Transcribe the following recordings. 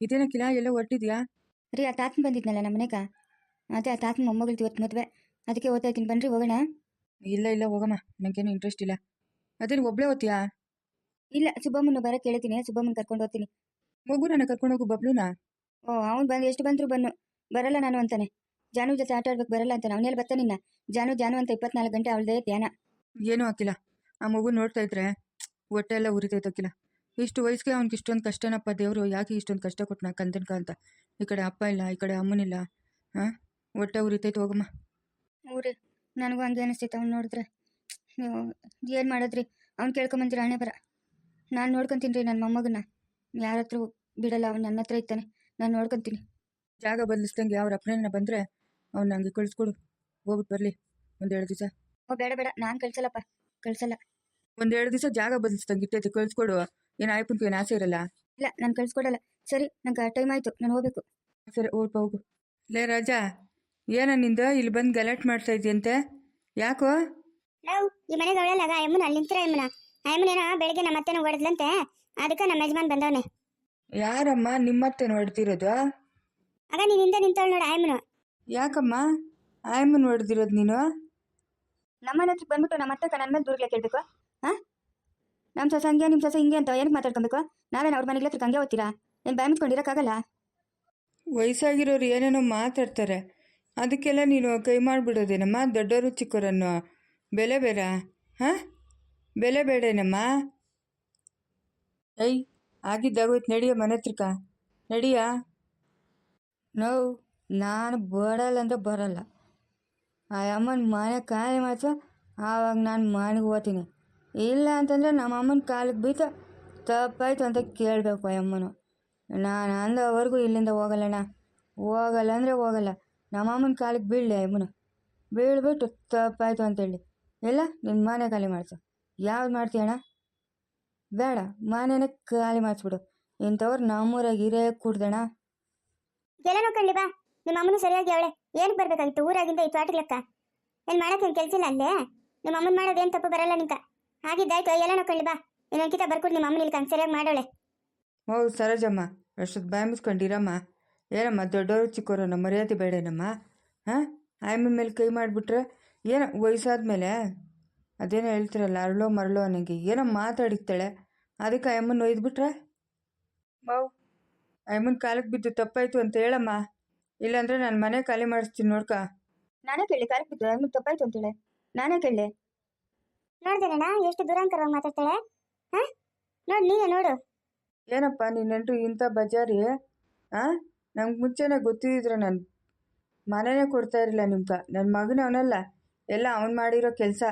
ಇದೇನಕ್ಕಿಲ್ಲ ಎಲ್ಲ ಹೊರಟಿದ್ಯಾ? ರೀ ಆ ತಾತನ ಬಂದಿದ್ನಲ್ಲ ನಮ್ಮ ಮನೆಗೆ. ಅದೇ ಆ ತಾತನ ಮೊಮ್ಮಗಳದ್ದು ಇವತ್ತು ಮದುವೆ. ಅದಕ್ಕೆ ಓದ್ತಾ ಇದ್ದೀನಿ. ಬನ್ರಿ ಹೋಗೋಣ. ಇಲ್ಲ ಇಲ್ಲ ಹೋಗಮ್ಮ. ನನಗೇನು ಇಂಟ್ರೆಸ್ಟ್ ಇಲ್ಲ. ಅದೇನು ಒಬ್ಳೇ ಓದ್ತೀಯಾ? ಇಲ್ಲ ಸುಬ್ಬಮ್ಮನ ಬರ ಕೇಳ್ತೀನಿ ಸುಬ್ಬಮ್ಮನ ಕರ್ಕೊಂಡು ಹೋಗ್ತೀನಿ. ಮಗು ಕರ್ಕೊಂಡು ಹೋಗು ಬಬ್ಲುನಾ? ಓ ಅವ್ನು ಬಂದು ಎಷ್ಟು ಬಂದ್ರು ಬನ್ನು. ಬರಲ್ಲ ನಾನು ಅಂತಾನೆ. ಜಾನು ಜೊತೆ ಆಟ ಆಡ್ಬೇಕು ಬರಲ್ಲ ಅಂತಾನೆ. ಅವನಲ್ಲಿ ಬರ್ತಾನಿನ್ನ ಜಾನು ಜಾನು ಅಂತ ಇಪ್ಪತ್ನಾಲ್ಕು ಗಂಟೆ ಅವಳದೇ ಧ್ಯಾನ. ಏನೂ ಹಾಕಿಲ್ಲ ಆ ಮಗು ನೋಡ್ತಾ ಇದ್ರೆ ಹೊಟ್ಟೆ ಎಲ್ಲ ಉರಿತೈತಕ್ಕಿಲ್ಲ ಇಷ್ಟು ವಯಸ್ಸಿಗೆ ಅವ್ನಿಗೆ ಇಷ್ಟೊಂದು ಕಷ್ಟನಪ್ಪ ದೇವರು ಯಾಕೆ ಇಷ್ಟೊಂದು ಕಷ್ಟ ಕೊಟ್ಟನ ಕಂದನ್ಕ ಅಂತ? ಈ ಕಡೆ ಅಪ್ಪ ಇಲ್ಲ ಈ ಕಡೆ ಅಮ್ಮನಿಲ್ಲ ಹಾಂ ಹೊಟ್ಟೆ ಉರಿತೈತೆ ಹೋಗಮ್ಮ. ಊರಿ ನನಗೂ ಹಂಗೆ ಅನಿಸ್ತೈತೆ ಅವ್ನು ನೋಡಿದ್ರೆ. ಏನು ಮಾಡಿದ್ರಿ? ಅವ್ನು ಕೇಳ್ಕೊಂಬಂತೀರ ಹಣೆ ಬರ. ನಾನು ನೋಡ್ಕೊತೀನಿ ರೀ ನನ್ನ ಮೊಮ್ಮಗನ ಯಾರ ಹತ್ರ ಬಿಡಲ್ಲ ಅವ್ನು ನನ್ನ ಹತ್ರ ಇರ್ತಾನೆ. ನಾನು ನೋಡ್ಕೊತೀನಿ. ಜಾಗ ಬದಲಿಸ್ದಂಗೆ ಅವ್ರ ಅಪ್ಪನ ಬಂದರೆ ಅವ್ನು ನನಗೆ ಕಳಿಸ್ಕೊಡು. ಹೋಗ್ಬಿಟ್ಟು ಬರಲಿ ಒಂದೆರಡು ದಿವಸ. ಓ ಬೇಡ ಬೇಡ ನಾನು ಕಳ್ಸಲ್ಲಪ್ಪ ಕಳಿಸಲ್ಲ. ಒಂದೆರಡು ದಿವಸ ಜಾಗ ಬದಲಿಸ್ದಂಗೆ ಇಟ್ಟೈತೆ ಕಳಿಸ್ಕೊಡು. ಏನು ಆಯ್ಪನ್ಗೆ ಏನು ಆಸೆ ಇರಲ್ಲ? ಇಲ್ಲ ನಾನು ಕಳ್ಸ್ಕೊಡಲ್ಲ. ಸರಿ ನಂಗೆ ಟೈಮ್ ಆಯಿತು. ನಾನು ಹೋಗ್ಬೇಕು. ಸರಿ ಹೋಗ್ಪ ಹೋಗು. ಲೇ ರಾಜಾ ಏನ ನಿಂದ? ಇಲ್ಲಿ ಬಂದು ಗಲಾಟೆ ಮಾಡ್ತಾ ಇದೆಯಂತೆ? ಯಾಕೋ? ಲವ್ ಈ ಮನೆಗೆ ಅವಳಲ್ಲ ಅಮ್ಮನ ಅಲ್ಲಿ ನಿಂತಿರ ಅಮ್ಮನ ಅಮ್ಮನೇನ ಬೆಳಗ್ಗೆ ನಮ್ಮ ಅತ್ತೆನ ಹೊಡೆದ್ಲಂತೆ. ಅದಕ್ಕೆ ನಮ್ಮ ಯಜಮಾನ್ ಬಂದವನೆ. ಯಾರಮ್ಮ? ನಿಮ್ಮತ್ತೆ ಹೊಡೆದಿರೋದು? ಆಗ ನೀನು ಹಿಂದೆ ನಿಂತವಳು ನೋಡ ಆಯಮ್ಮನು ಯಾಕಮ್ಮ? ಆಯಮ್ಮನ ಹೊಡೆದಿರೋದು ನೀನು? ನಮ್ಮನ ಹತ್ರ ಬಂದ್ಬಿಟ್ಟು ನಮ್ಮ ಅತ್ತೆ ನನ್ನ ಮೇಲೆ ದೂರ್ಲೆ ಕೇಳಬೇಕು. ನಮ್ಮ ಸೊಸೆ ಹಂಗೆ ನಿಮ್ಮ ಸೊಸ ಹಿಂಗೆ ಅಂತ ಏನಕ್ಕೆ ಮಾತಾಡ್ಕೊಬೇಕು? ನಾವೇನು ಅವ್ರ ಮನೆಗೆ ಹತ್ರಕ್ಕೆ ಹಂಗೆ ಓದ್ತೀರಾ ನೀನು ಭಯ ಮಿತ್ಕೊಂಡಿರೋಕ್ಕಾಗಲ್ಲ? ವಯಸ್ಸಾಗಿರೋರು ಏನೇನೋ ಮಾತಾಡ್ತಾರೆ. ಅದಕ್ಕೆಲ್ಲ ನೀನು ಕೈ ಮಾಡಿಬಿಡೋದೇನಮ್ಮ? ದೊಡ್ಡವರು ಚಿಕ್ಕವರನ್ನು ಬೆಲೆ ಬೇಡ ಹಾಂ? ಬೆಲೆ ಬೇಡೇನಮ್ಮ? ಐ ಆಗಿದ್ದಾಗೋಯ್ತು ನಡಿಯ ಮನೆ ಹತ್ರಕ ನಡಿಯ? ನೋವು ನಾನು ಬರಲ್ಲ ಅಂದರೆ ಬರಲ್ಲ. ಆ ಅಮ್ಮನ ಮನೆ ಖಾಲಿ ಮಾತ್ರ ಆವಾಗ ನಾನು ಮನೆಗೆ ಹೋಗ್ತೀನಿ. ಇಲ್ಲ ಅಂತಂದರೆ ನಮ್ಮ ಅಮ್ಮನ ಕಾಲಿಗೆ ಬೀತ ತಪ್ಪಾಯ್ತು ಅಂತ ಕೇಳಬೇಕು ಅಮ್ಮನು. ನಾನು ಅಂದವರೆಗೂ ಇಲ್ಲಿಂದ ಹೋಗಲ್ಲಣ್ಣ ಹೋಗಲ್ಲ ಅಂದರೆ ಹೋಗಲ್ಲ. ನಮ್ಮ ಅಮ್ಮನ ಕಾಲಕ್ಕೆ ಬೀಳಲಿ ಅಮ್ಮನು. ಬೀಳ್ಬಿಟ್ಟು ತಪ್ಪಾಯ್ತು ಅಂತೇಳಿ. ಇಲ್ಲ ನಿನ್ನ ಮನೆ ಖಾಲಿ ಮಾಡಿಸು. ಯಾವ್ದು ಮಾಡ್ತೀಯಣ್ಣ ಬೇಡ, ಮನೆನೇ ಖಾಲಿ ಮಾಡಿಸ್ಬಿಡು. ಇಂಥವ್ರು ನಮ್ಮೂರಾಗ ಇರೇ ಕೂಡ್ದಣ್ಣ. ಎಲ್ಲ ನೋಡ್ಕೊಂಡಿ ಬಾ. ನಿಮ್ಮ ಅಮ್ಮನ ಸರಿಯಾಗಿ ಅವಳೆ. ಏನಕ್ಕೆ ಬರಬೇಕಾಗಿತ್ತು? ಊರಾಗಿಂದ ಈ ತೋಟದ ಲೆಕ್ಕ? ಏನ್ ಮಾಡಕ್ಕೆ ಏನ್ ಕೆಲ್ಸ ಇಲ್ಲ ಅಲ್ಲೇ? ನಿಮ್ಮ ಅಮ್ಮನ ಮಾಡೋದೇನು ತಪ್ಪು ಬರಲ್ಲ ನಿಂಕ ಆಗಿದ್ದಾಯ್ತು ಎಲ್ಲ ನೋಡ್ಕೊಂಡು ಬಾ. ಇನ್ನೊಂದ್ಕಿತ ಬರ್ಕೊಡು ನಿಮ್ಮ ಅಮ್ಮನ ಇಲ್ಲಿ ಸರಿಯಾಗಿ ಮಾಡೋಳೆ. ಓ ಸರೋಜಮ್ಮ ಅಷ್ಟೊತ್ತು ಬಾಯಿ ಮುಸ್ಕೊಂಡಿರಮ್ಮ ಏನಮ್ಮ ದೊಡ್ಡವರು ಚಿಕ್ಕವರು ನಮ್ಮ ಮರ್ಯಾದೆ ಬೇಡೇನಮ್ಮ? ಹಾಂ? ಆಯಮ್ಮನ ಮೇಲೆ ಕೈ ಮಾಡಿಬಿಟ್ರೆ ಏನೋ ವಯಸ್ಸಾದ ಮೇಲೆ ಅದೇನೋ ಹೇಳ್ತಿರಲ್ಲ ಅರಳೋ ಮರಳೋ ನನಗೆ ಏನೋ ಮಾತಾಡಿತ್ತಾಳೆ ಅದಕ್ಕೆ ಆಯಮ್ಮನ ಒಯ್ದುಬಿಟ್ರೆ ಮಾವು ಆಯಮ್ಮನ ಕಾಲಕ್ಕೆ ಬಿದ್ದು ತಪ್ಪಾಯ್ತು ಅಂತ ಹೇಳಮ್ಮ. ಇಲ್ಲಾಂದ್ರೆ ನಾನು ಮನೆ ಖಾಲಿ ಮಾಡಿಸ್ತೀನಿ ನೋಡ್ಕ. ನಾನೇ ಕೇಳಿ ಕಾಲಕ್ಕೆ ಬಿದ್ದು ಅಮ್ಮನ ತಪ್ಪಾಯ್ತು ಅಂತೇಳೆ ನಾನೇ ಕೇಳಿ. ನೋಡ್ದೇನಣ್ಣ, ಎಷ್ಟು ದುರಂಕರವಾಗಿ ಮಾತಾಡ್ತಾಳೆ? ಹಾ? ನೋಡು, ನೀನೇ ನೋಡು. ಏನಪ್ಪ ನೀನೆಂಟು ಇಂಥ ಬಜಾರಿ? ಹಾಂ? ನಂಗೆ ಮುಂಚೆನೇ ಗೊತ್ತಿದ್ದಿದ್ರೆ ನಾನು ಮನೆನೇ ಕೊಡ್ತಾ ಇರಲಿಲ್ಲ ನಿಮ್ಗೆ ನನ್ನ ಮಗನ ಅವನಲ್ಲ. ಎಲ್ಲ ಅವನು ಮಾಡಿರೋ ಕೆಲಸ.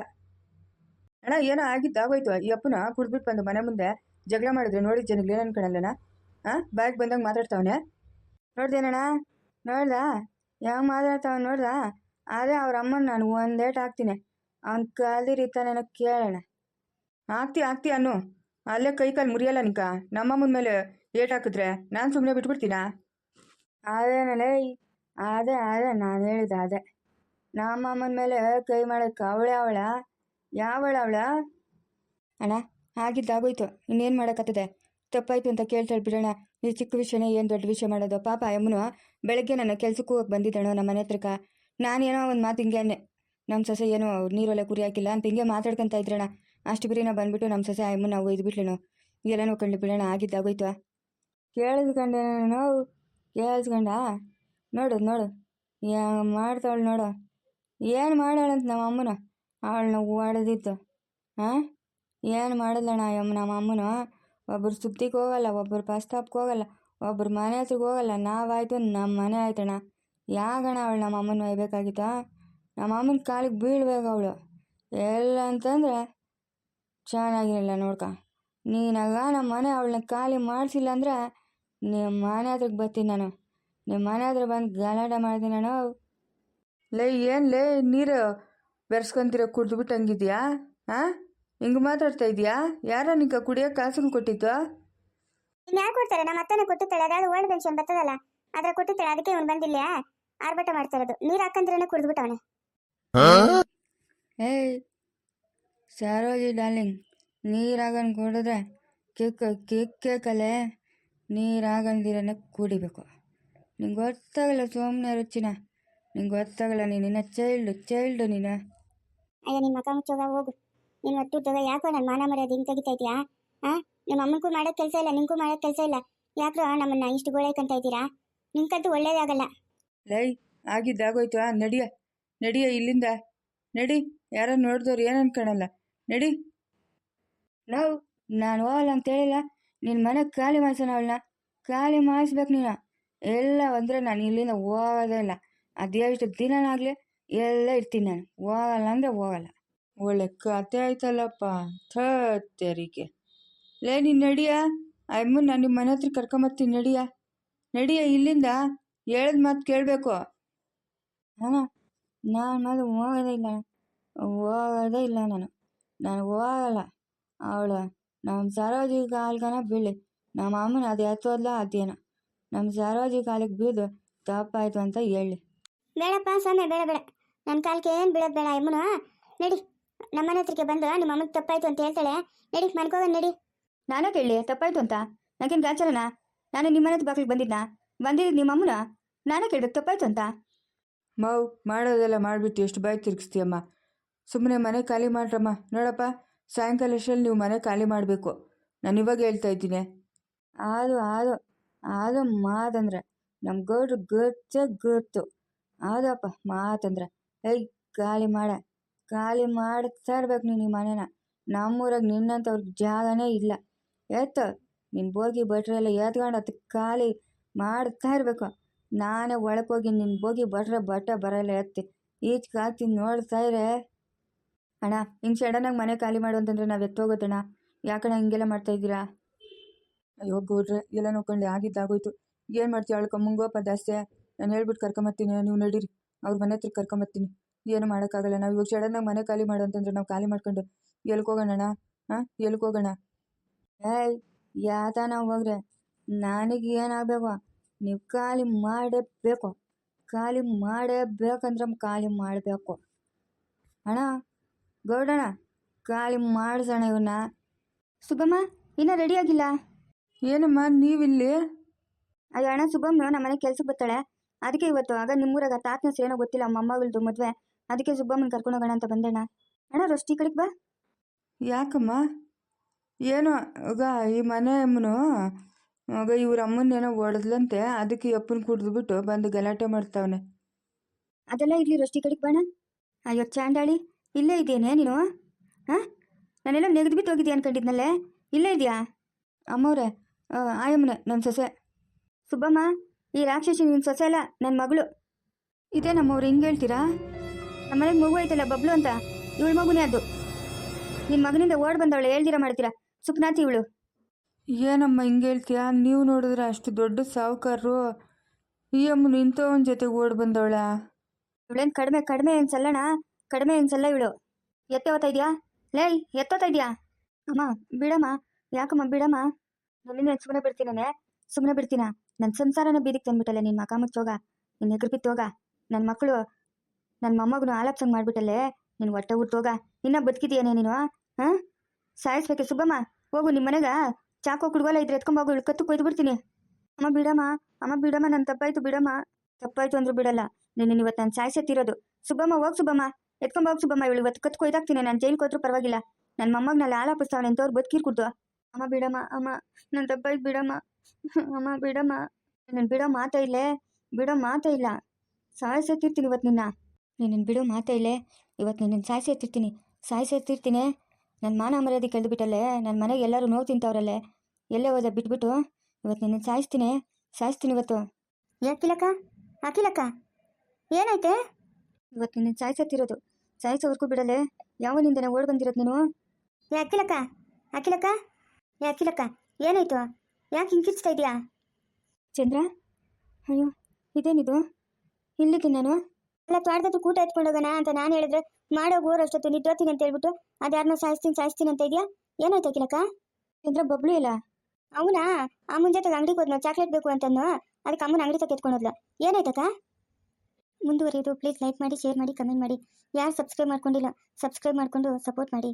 ಅಣ್ಣ, ಏನೋ ಆಗಿದ್ದಾಗೋಯ್ತು ಈ ಅಪ್ಪನ ಕುಡ್ಬಿಟ್ಟು ಬಂದು ಮನೆ ಮುಂದೆ ಜಗಳ ಮಾಡಿದ್ರೆ ನೋಡಿ ಜನಗಳು ಏನು ಅನ್ಕೊಳಲ್ಲಣ್ಣ ಹಾಂ? ಬ್ಯಾಗ್ ಬಂದಂಗೆ ಮಾತಾಡ್ತಾವನೆ. ನೋಡ್ದೇನಣ್ಣ? ನೋಡ್ದಾ? ಯಾವ ಮಾತಾಡ್ತಾವ ನೋಡ್ದಾ? ಆದರೆ ಅವ್ರ ಅಮ್ಮನ ನಾನು ಒಂದೇಟ್ ಹಾಕ್ತೀನಿ. ಅವ್ನ ಕಾಲಿರಿತಾನೇನೋ ಕೇಳೋಣ. ಹಾಕ್ತಿ ಹಾಕ್ತಿ ಅನ್ನು. ಅಲ್ಲೇ ಕೈ ಕಾಲು ಮುರಿಯಲ್ಲ ನಿಕ. ನಮ್ಮಮ್ಮನ ಮೇಲೆ ಏಟ್ ಹಾಕಿದ್ರೆ ನಾನು ಸುಮ್ಮನೆ ಬಿಟ್ಬಿಡ್ತೀನಾ? ಅದೇನಲೇ ಅದೇ ಅದೇ ನಾನು ಹೇಳಿದೆ ಅದೇ. ನಮ್ಮಮ್ಮನ ಮೇಲೆ ಕೈ ಮಾಡಕ್ಕೆ ಅವಳೆ ಅವಳ? ಯಾವಳ ಅವಳ? ಅಣ್ಣ, ಆಗಿದ್ದಾಗೋಯ್ತು. ಇನ್ನೇನು ಮಾಡೋಕ್ಕತ್ತದೆ ತಪ್ಪಾಯ್ತು ಅಂತ ಕೇಳ್ತಾಳೆ ಬಿಡೋಣ. ಈ ಚಿಕ್ಕ ವಿಷಯನೇ ಏನು ದೊಡ್ಡ ವಿಷಯ ಮಾಡೋದು? ಪಾಪ ಅಮ್ಮನು ಬೆಳಗ್ಗೆ ನನ್ನ ಕೆಲ್ಸಕ್ಕೂ ಹೋಗಿ ಅಣ್ಣ ನಮ್ಮ ಮನೆ ಹತ್ರಕ್ಕ? ನಾನೇನೋ ಒಂದು ಮಾತು ಹಿಂಗೆ ನಮ್ಮ ಸೊಸೆ ಏನು ನೀರೊಲೆ ಕುರಿ ಹಾಕಿಲ್ಲ ಅಂತ ಹಿಂಗೆ ಮಾತಾಡ್ಕೊಂತ ಇದ್ರಣ ಅಷ್ಟು ಬಿರಿನ ಬಂದ್ಬಿಟ್ಟು ನಮ್ಮ ಸೊಸೆ ಅಮ್ಮನ ನಾವು ಇದ್ಬಿಟ್ಲೇನು. ಎಲ್ಲ ನೋಡ್ಕೊಂಡು ಬಿಡೋಣ ಆಗಿದ್ದಾಗೋಯ್ತು ಕೇಳಿಸ್ಕೊಂಡೆ ನಾವು ಕೇಳಿಸ್ಕೊಂಡ? ನೋಡು ನೋಡು. ಯಾ, ಮಾಡ್ತಾವಳು ನೋಡು. ಏನು ಮಾಡೋಳಂತ ನಮ್ಮ ಅಮ್ಮನ? ಅವಳನ್ನ ಓಡೋದಿತ್ತು ಹಾಂ ಏನು ಮಾಡಲ್ಲಣ್ಣ ಅಮ್ಮ ನಮ್ಮ ಅಮ್ಮನ? ಒಬ್ಬರು ಸುದ್ದಿಗೆ ಹೋಗಲ್ಲ ಒಬ್ಬರು ಬಸ್ ಸ್ಟಾಪ್ಗೆ ಹೋಗಲ್ಲ ಒಬ್ಬರು ಮನೆ ಹತ್ರಕ್ಕೆ ಹೋಗಲ್ಲ. ನಾವಾಯ್ತು ನಮ್ಮ ಮನೆ ಆಯ್ತಣ್ಣ. ಯಾಗಣ ಅವಳು ನಮ್ಮ ಅಮ್ಮನ ಒಯ್ಬೇಕಾಗಿತ್ತ? ನಮ್ಮ ಅಮ್ಮನ ಕಾಲಿಗೆ ಬೀಳ್ಬೇಕು ಅವಳು. ಎಲ್ಲ ಅಂತಂದರೆ ಚೆನ್ನಾಗಿರಲ್ಲ ನೋಡ್ಕ. ನೀನಾಗ ನಮ್ಮ ಮನೆ ಅವಳನ್ನ ಖಾಲಿ ಮಾಡಿಸಿಲ್ಲ ಅಂದ್ರೆ ನಿಮ್ಮ ಮನೆ ಹತ್ರಕ್ಕೆ ಬರ್ತೀನಿ ನಾನು. ನಿಮ್ಮ ಮನೆ ಹತ್ರ ಬಂದು ಗಲಾಟೆ ಮಾಡ್ತೀನಿ ನಾನು. ಲೇ, ಏನು ಲೇ, ನೀರು ಬೆರೆಸ್ಕೊಂತೀರ ಕುಡ್ದು ಹಂಗಿದ್ಯಾ ಹಾಂ ಹಿಂಗೆ ಮಾತಾಡ್ತಾ ಇದೆಯಾ? ಯಾರೋ ನಿಂಗೆ ಕುಡಿಯೋಕೆ ಕಾಸನ್ನು ಇನ್ನು ಯಾಕೆ ಕೊಡ್ತಾರೆ? ನಮ್ಮ ಅತ್ತನೇ ಕೊಟ್ಟಿರ್ತಾಳೆ. ಅದಾದ ಓಲ್ಡ್ ಪೆನ್ಷನ್ ಬರ್ತದಲ್ಲ ಅದ್ರ ಕೊಟ್ಟಿರ್ತಾಳೆ. ಅದಕ್ಕೆ ಇವ್ನು ಬಂದಿಲ್ಲ ಆರ್ಭಟ ಮಾಡ್ತಾ ಇರೋದು. ನೀರು ಹಾಕಂದ್ರೆ ಕುಡಿದ್ಬಿಟ್ಟವನೆ ಏಯ್ ಸರೋಜಿ ಡಾರ್ಲಿಂಗ್ ನೀರಾಗನ್ ಕುಡಿದ್ರೆ ಕೇಕ್ ಕೇಕ್ ಕೇಕಲೆ ನೀರಾಗಂದಿರನೆ ಕುಡಿಬೇಕು. ನಿಂಗೆ ಗೊತ್ತಾಗಲ್ಲ ಸುಮ್ಮನೆ ರುಚಿನ ನಿಂಗೆ ಗೊತ್ತಾಗಲ್ಲ ನೀನಿನ್ನ ಚೈಲ್ಡು ಚೈಲ್ಡು ನೀನು. ಅಯ್ಯ ನಿಮ್ಮ ಮಕ ಮುಚ್ಚೋಗ ಹೋಗು. ನೀನು ಒಟ್ಟು ಯಾಕೋ ನನ್ನ ಮಾನ ಮರ್ಯಾದೆ ಹಿಂಗೆ ತೆಗಿತಾ ಇದೆಯಾ ಆ? ನಿಮ್ಮ ಅಮ್ಮನಿಗೂ ಮಾಡೋ ಕೆಲಸ ಇಲ್ಲ ನಿಮಗೂ ಮಾಡೋ ಕೆಲಸ ಇಲ್ಲ. ಯಾಕೋ ನಮ್ಮನ್ನ ಇಷ್ಟು ಗೋಳೈಕಂತ ಇದ್ದೀರಾ? ನಿಮ್ಗಂತೂ ಒಳ್ಳೇದಾಗಲ್ಲ ಲೈ ಆಗಿದ್ದಾಗೋಯ್ತು ಆ ನಡಿಯ. ನಡಿಯ ಇಲ್ಲಿಂದ. ನಡಿ, ಯಾರೋ ನೋಡಿದವ್ರು ಏನು ಅನ್ಕೊಳಲ್ಲ ನಡಿ. ನಾವು ನಾನು ಹೋಗಲ್ಲ ಅಂತ ಹೇಳಿಲ್ಲ. ನಿನ್ನ ಮನೆ ಖಾಲಿ ಮಾಡ್ಸೋಣ ಅವಳನ್ನ. ಖಾಲಿ ಮಾಡಿಸ್ಬೇಕು ನೀನು. ಎಲ್ಲ ಅಂದರೆ ನಾನು ಇಲ್ಲಿಂದ ಹೋಗೋದೇ ಇಲ್ಲ. ಅದೆಷ್ಟು ದಿನನಾಗಲಿ ಎಲ್ಲ ಇರ್ತೀನಿ ನಾನು. ಹೋಗಲ್ಲ ಅಂದರೆ ಹೋಗಲ್ಲ. ಒಳ್ಳೆ ಕತೆ ಆಯ್ತಲ್ಲಪ್ಪ. ಥರಿಗೆ ಲೇ, ನೀನು ನಡಿಯ? ಅಮ್ಮನ್ ನಾನು ನಿಮ್ಮ ಮನೆ ಹತ್ರ ಕರ್ಕೊಂಬರ್ತೀನಿ. ನಡಿಯ? ನಡಿಯ ಇಲ್ಲಿಂದ? ಹೇಳಿದ ಮಾತು ಕೇಳಬೇಕು. ಅಣ್ಣ ನಾನು ಮಾತ್ರ ಹೋಗೋದೇ ಇಲ್ಲ. ಹೋಗೋದೇ ಇಲ್ಲ ನಾನು. ನಾನು ಹೋಗಲ್ಲ. ಅವಳು ನಮ್ಮ ಸರೋಜಿ ಕಾಲ್ಗನ ಬೀಳಿ. ನಮ್ಮ ಅಮ್ಮನ ಅದು ಎತ್ತೋದ್ಲ ಅದೇನೋ. ನಮ್ಮ ಸರೋಜಿ ಕಾಲಿಗೆ ಬೀದು ತಪ್ಪಾಯ್ತು ಅಂತ ಹೇಳಿ. ಬೇಡಪ್ಪ ಸೊನ್ನೆ ಬೇಡ ಬೇಡ. ನನ್ನ ಕಾಲಕ್ಕೆ ಏನು ಬೀಳೋದು ಬೇಡ ಅಮ್ಮನ? ನಡಿ. ನಮ್ಮನೆ ಹತ್ರಕ್ಕೆ ಬಂದು ನಿಮ್ಮ ಅಮ್ಮಗೆ ತಪ್ಪಾಯ್ತು ಅಂತ ಹೇಳ್ತಾಳೆ. ನಡಿ ಮನ್ಕೋಗ ನಡಿ. ನಾನು ಕೇಳಿ ತಪ್ಪಾಯ್ತು ಅಂತ? ನನಗೇನು ಗಾಚಾರನ ನಾನು ನಿಮ್ಮ ಮನೆ ಬಾಗಿಲಿಗೆ ಬಂದಿದ್ನಾ? ಬಂದಿದ್ದು ನಿಮ್ಮ ಅಮ್ಮನ? ನಾನು ಕೇಳ್ಬೇಕು ತಪ್ಪಾಯ್ತು ಅಂತ? ಮಾವು ಮಾಡೋದೆಲ್ಲ ಮಾಡಿಬಿಟ್ಟು ಎಷ್ಟು ಬಾಯಿ ತಿರುಗಿಸ್ತೀಯಮ್ಮ? ಸುಮ್ಮನೆ ಮನೆ ಖಾಲಿ ಮಾಡ್ರಮ್ಮ. ನೋಡಪ್ಪ, ಸಾಯಂಕಾಲ ಅಷ್ಟರಲ್ಲಿ ನೀವು ಮನೆ ಖಾಲಿ ಮಾಡಬೇಕು? ನಾನು ಇವಾಗ ಹೇಳ್ತಾ ಇದ್ದೀನಿ. ಆದು ಆದು ಆದು ಮಾತಂದ್ರೆ. ನಮ್ಮ ಗೌಡ್ರು ಗೊತ್ತೇ ಗೊತ್ತು. ಆದಪ್ಪ, ಮಾತಂದ್ರೆ. ಏಯ್, ಖಾಲಿ ಮಾಡ. ಖಾಲಿ ಮಾಡ್ತಾ ಇರ್ಬೇಕು ನೀನು ಈ ಮನೇನ. ನಮ್ಮೂರಾಗ ನಿನ್ನಂಥವ್ರಿಗೆ ಜಾಗನೇ ಇಲ್ಲ. ಎತ್ತು ನಿನ್ನ ಬೋಗಿ ಭಟ್ರೆಲ್ಲ ಎತ್ಕೊಂಡು ಅದಕ್ಕೆ ಖಾಲಿ ಮಾಡ್ತಾ ಇರಬೇಕು. ನಾನೇ ಒಳಕೋಗಿ ನಿನ್ನ ಬೋಗಿ ಬರ್ರೆ ಬಟ್ಟೆ ಬರಲ್ಲ ಎತ್ತಿ ಈಚ್ ಕಾಕಿ ನೋಡ್ತಾ ಇರೇ ಅಣ್ಣ ಹಿಂಗೆ ಸಡನ್ನಾಗಿ ಮನೆ ಖಾಲಿ ಮಾಡು ಅಂತಂದ್ರೆ ನಾವು ಎತ್ತೋಗೋದಣ್ಣ ಯಾಕಣ್ಣ ಹಿಂಗೆಲ್ಲ ಮಾಡ್ತಾ ಇದ್ದೀರಾ? ಅಯ್ಯೋ ಗೌಡ್ರೆ, ಎಲ್ಲ ನೋಡ್ಕೊಂಡು ಆಗಿದ್ದಾಗೋಯ್ತು ಏನು ಮಾಡ್ತೀವಿ ಅವಳು ಕಮ್ಮಂಗೋಪ ದಾಸ್ತೆ ನಾನು ಹೇಳ್ಬಿಟ್ಟು ಕರ್ಕೊಂಬತ್ತೀನಿ, ನೀವು ನಡೀರಿ. ಅವ್ರ ಮನೆ ಹತ್ರ ಕರ್ಕೊಂಬತ್ತೀನಿ. ಏನು ಮಾಡೋಕ್ಕಾಗಲ್ಲ. ನಾವು ಇವಾಗ ಸಡನ್ನಾಗಿ ಮನೆ ಖಾಲಿ ಮಾಡು ಅಂತಂದ್ರೆ ನಾವು ಖಾಲಿ ಮಾಡ್ಕೊಂಡು ಎಲ್ಕೋಗೋಣ ಹಾಂ ಎಲ್ಕೋಗೋಣ ಏಯ್ ಏಯ್ ನಾವು ಹೋಗ್ರೆ. ನನಗೆ ಏನಾಗಬೇಕು ನೀವು ಖಾಲಿ ಮಾಡಬೇಕು. ಖಾಲಿ ಮಾಡಬೇಕಂದ್ರೆ ಖಾಲಿ ಮಾಡಬೇಕು. ಅಣ್ಣ ಗೌಡಣ್ಣ ಖಾಲಿ ಮಾಡಿಸೋಣ ಇವನ್ನ ಸುಗಮ ಇನ್ನೂ ರೆಡಿ ಆಗಿಲ್ಲ? ಏನಮ್ಮ ನೀವಿಲ್ಲಿ? ಅಯ್ಯೋ ಅಣ್ಣ ಸುಗಮ್ ನಮ್ಮ ಮನೆ ಕೆಲ್ಸಕ್ಕೆ ಬರ್ತಾಳೆ. ಅದಕ್ಕೆ ಇವತ್ತು ಆಗ ನಿಮ್ಮೂರಾಗ ತಾತನ ಏನೋ ಗೊತ್ತಿಲ್ಲ ಮೊಮ್ಮಗಳದು ಮದುವೆ. ಅದಕ್ಕೆ ಸುಬ್ಬಮ್ಮನ ಕರ್ಕೊಂಡು ಹೋಗೋಣ ಅಂತ ಬಂದಣ್ಣ ಅಣ್ಣ. ರೊಷ್ಟಿ ಕಡೆಗೆ ಬಾ. ಯಾಕಮ್ಮ? ಏನೋ ಈಗ ಈ ಮನೆ ಅಮ್ಮನು ಆಗ ಇವ್ರ ಅಮ್ಮನ್ನೇನೋ ಹೊಡೆದ್ಲಂತೆ ಅದಕ್ಕೆ ಈ ಅಪ್ಪನ ಕುಡಿದ್ಬಿಟ್ಟು ಬಂದು ಗಲಾಟೆ ಮಾಡ್ತಾವನೆ. ಅದೆಲ್ಲ ಇರಲಿ ರೊಷ್ಟಿ ಕಡೆಗೆ ಬಾಣ. ಅಯ್ಯೋ ಚಾಂಡಾಳಿ ಇಲ್ಲೇ ಇದೆಯೇನೆ ನೀನು? ಹಾಂ? ನಾನೆಲ್ಲ ನೆಗೆದ್ಬಿಟ್ಟು ಹೋಗಿದ್ಯಾ ಅನ್ಕೊಂಡಿದ್ನಲ್ಲೇ? ಇಲ್ಲೇ ಇದೆಯಾ? ಅಮ್ಮವ್ರೆ ಆಯಮ್ಮನೆ ನನ್ನ ಸೊಸೆ. ಸುಬ್ಬಮ್ಮ ಈ ರಾಕ್ಷಸಿ ನಿನ್ನ ಸೊಸೆ ಅಲ್ಲ ನನ್ನ ಮಗಳು. ಇದೇ ನಮ್ಮವ್ರು ಹಿಂಗೆ ಹೇಳ್ತೀರಾ? ನಮ್ಮ ಮನೆಗೆ ಮಗು ಐತಲ್ಲ ಬಬ್ಲು ಅಂತ ಇವಳ ಮಗುನೇ ಅದು. ನಿನ್ನ ಮಗನಿಂದ ಓಡ್ ಬಂದವಳು ಹೇಳ್ದಿರ ಮಾಡ್ತೀರಾ? ಸುಪ್ನಾತಿ ಇವಳು. ಏನಮ್ಮ ಹಿಂಗೆ ಹೇಳ್ತೀಯಾ? ನೀವು ನೋಡಿದ್ರೆ ಅಷ್ಟು ದೊಡ್ಡ ಸಾಹುಕಾರರು ಈ ಅಮ್ಮ ಇಂಥವನ ಜೊತೆ ಓಡ್ ಬಂದವಳ? ಇವಳೇನು ಕಡಿಮೆ ಕಡಿಮೆ ಏನು ಸಲ್ಲಣ ಕಡಿಮೆ ಏನು ಸಲ್ಲ ಇವಳು? ಎತ್ತೆ ಓದ್ತಾ ಇದೆಯಾ? ಲೇಯ್ ಎತ್ತೋತಾ ಇದೆಯಾ? ಅಮ್ಮ, ಬಿಡಮ್ಮ. ಯಾಕಮ್ಮ, ಬಿಡಮ್ಮ? ನನ್ನಿಂದ ಸುಮ್ಮನೆ ಬಿಡ್ತೀನೇ ಸುಮ್ಮನೆ ಬಿಡ್ತೀನ? ನನ್ನ ಸಂಸಾರನ ಬೀದಿಗೆ ತಂದ್ಬಿಟ್ಟಲ್ಲ ನಿನ್ನ ಮಕ ಮುಚ್ಚೋಗ ನಿನ್ನ ಬಿತ್ತು ಹೋಗ ನನ್ನ ಮಕ್ಕಳು ನನ್ನ ಮೊಮ್ಮಗನು ಆಲಾಪ್ಸಂಗ್ ಮಾಡ್ಬಿಟ್ಟಲ್ಲೇ. ನಿನ್ನ ಹೊಟ್ಟೆ ಹೋಗ ಇನ್ನ ಬದುಕಿದೀಯನೇ ನೀನು, ಹಾಂ? ಸಾಯಿಸ್ಬೇಕೆ ಸುಬ್ಬಮ್ಮ. ಹೋಗು ನಿಮ್ಮ ಮನೆಗ. ಚಾಕೋ ಕುಡುಗಲ್ಲ ಇದ್ರೆ ಎತ್ಕೊಂಬೋಗು ಇಳ್ಕತ್ತು ಕೊಯ್ದು ಬಿಡ್ತೀನಿ. ಅಮ್ಮ ಬಿಡಮ್ಮ ಅಮ್ಮ ಬಿಡಮ್ಮ ನನ್ನ ತಪ್ಪಾಯ್ತು ಬಿಡಮ್ಮ. ತಪ್ಪಾಯ್ತು ಅಂದ್ರೂ ಬಿಡಲ್ಲ. ನೀನು ಇವತ್ತು ನಾನು ಸಾಯಿಸತ್ತಿರೋದು ಸುಬ್ಬಮ್ಮ, ಹೋಗ್ ಸುಬ್ಬಮ್ಮ. ಎತ್ಕೊಂಬೋಗಿ ಸುಬ್ಬಮ್ಮ, ಇವಳು ಇವತ್ತು ಕತ್ತು ಕೊಯ್ದಾಕ್ತೀನಿ, ನಾನು ಜೈಲ್ ಹೋದ್ರೂ ಪರವಾಗಿಲ್ಲ. ನನ್ನ ಮೊಮ್ಮಗನಲ್ಲಿ ಆಲಾಪಿಸ್ತಾವನೆ ಅಂತವ್ರು ಬದುಕಿರ್ ಕುಡ್ದು. ಅಮ್ಮ ಬಿಡಮ್ಮ, ಅಮ್ಮ ನನ್ನ ತಪ್ಪಾಯ್ತು ಬಿಡಮ್ಮ. ಅಮ್ಮ ಬಿಡಮ್ಮ. ನನ್ನ ಬಿಡೋ ಮಾತಾ ಇಲ್ಲೇ. ಬಿಡೋ ಮಾತೇ ಇಲ್ಲ. ಸಾಯಿಸತ್ತಿರ್ತೀನಿ ಇವತ್ತು ನಿನ್ನ. ನೀನು ಬಿಡೋ ಮಾತಾ ಇಲ್ಲೇ. ಇವತ್ತು ನಿನ್ನ ಸಾಯಿಸಿ ಎತ್ತಿರ್ತೀನಿ ನನ್ನ ಮಾನ ಮರ್ಯಾದೆ ಕಳೆದುಬಿಟ್ಟಲ್ಲೇ ನನ್ನ ಮನೆಗೆ ಎಲ್ಲರೂ ನೋವು ತಿಂತವ್ರಲ್ಲೇ. ಎಲ್ಲೇ ಹೋದ ಬಿಟ್ಬಿಟ್ಟು ಇವತ್ತು ನಿನ್ನ ಸಾಯಿಸ್ತೀನಿ ಸಾಯಿಸ್ತೀನಿ ಇವತ್ತು. ಯಾಕಿಲಕ್ಕ ಅಖಿಲಕ್ಕ ಏನಾಯ್ತೆ? ಇವತ್ತು ನಿನ್ನ ಸಾಯಿಸತ್ತಿರೋದು ಸಾಯಿಸೋವರೆಗೂ ಬಿಡಲೆ ಯಾವನಿಂದನೇ ಓಡ್ ಬಂದಿರೋದು ನೀನು? ಏ ಅಖಿಲಕ್ಕ ಅಖಿಲಕ್ಕ ಏ ಅಖಿಲಕ್ಕ ಏನಾಯ್ತು? ಯಾಕೆ ಹಿಂಗಿರ್ಸ್ತಾ ಇದೆಯಾ? ಚಂದ್ರ? ಅಯ್ಯೋ ಇದೇನಿದು? ಇಲ್ಲಿಗೆ ನಾನು. ಅಲ್ಲ ತೋಟದ ಕೂಟ ಎತ್ಕೊಂಡೋಗೋಣ ಅಂತ ನಾನು ಹೇಳಿದ್ರೆ ಮಾಡೋಗಿ ಊರಷ್ಟೊತ್ತು ನಿದ್ದೋತೀನಿ ಅಂತ ಹೇಳ್ಬಿಟ್ಟು ಅದ್ಯಾರನ್ನ ಸಾಯಿಸ್ತೀನಿ ಸಾಯಿಸ್ತೀನಿ ಅಂತ ಇದೆಯಾ? ಏನಾಯ್ತು ಅಖಿಲಕ್ಕ? ಇದ್ರ ಬಬ್ಲು ಇಲ್ಲ. ಅವನಾ? ಅಮ್ಮನ ತಗ ಅಂಗಡಿಗೆ ಹೋದ್ನೋ ಚಾಕ್ಲೇಟ್ ಬೇಕು ಅಂತನೋ ಅದಕ್ಕೆ ಅಮ್ಮನ ಅಂಗಡಿ ತಕ್ಕ ಎತ್ಕೊಂಡೋದ್ಲ. ಏನಾಯ್ತಕ್ಕ ಮುಂದುವರಿಯೋದು ಪ್ಲೀಸ್ ಲೈಕ್ ಮಾಡಿ ಶೇರ್ ಮಾಡಿ ಕಮೆಂಟ್ ಮಾಡಿ. ಯಾರು ಸಬ್ಸ್ಕ್ರೈಬ್ ಮಾಡ್ಕೊಂಡಿಲ್ಲ ಸಬ್ಸ್ಕ್ರೈಬ್ ಮಾಡ್ಕೊಂಡು ಸಪೋರ್ಟ್ ಮಾಡಿ.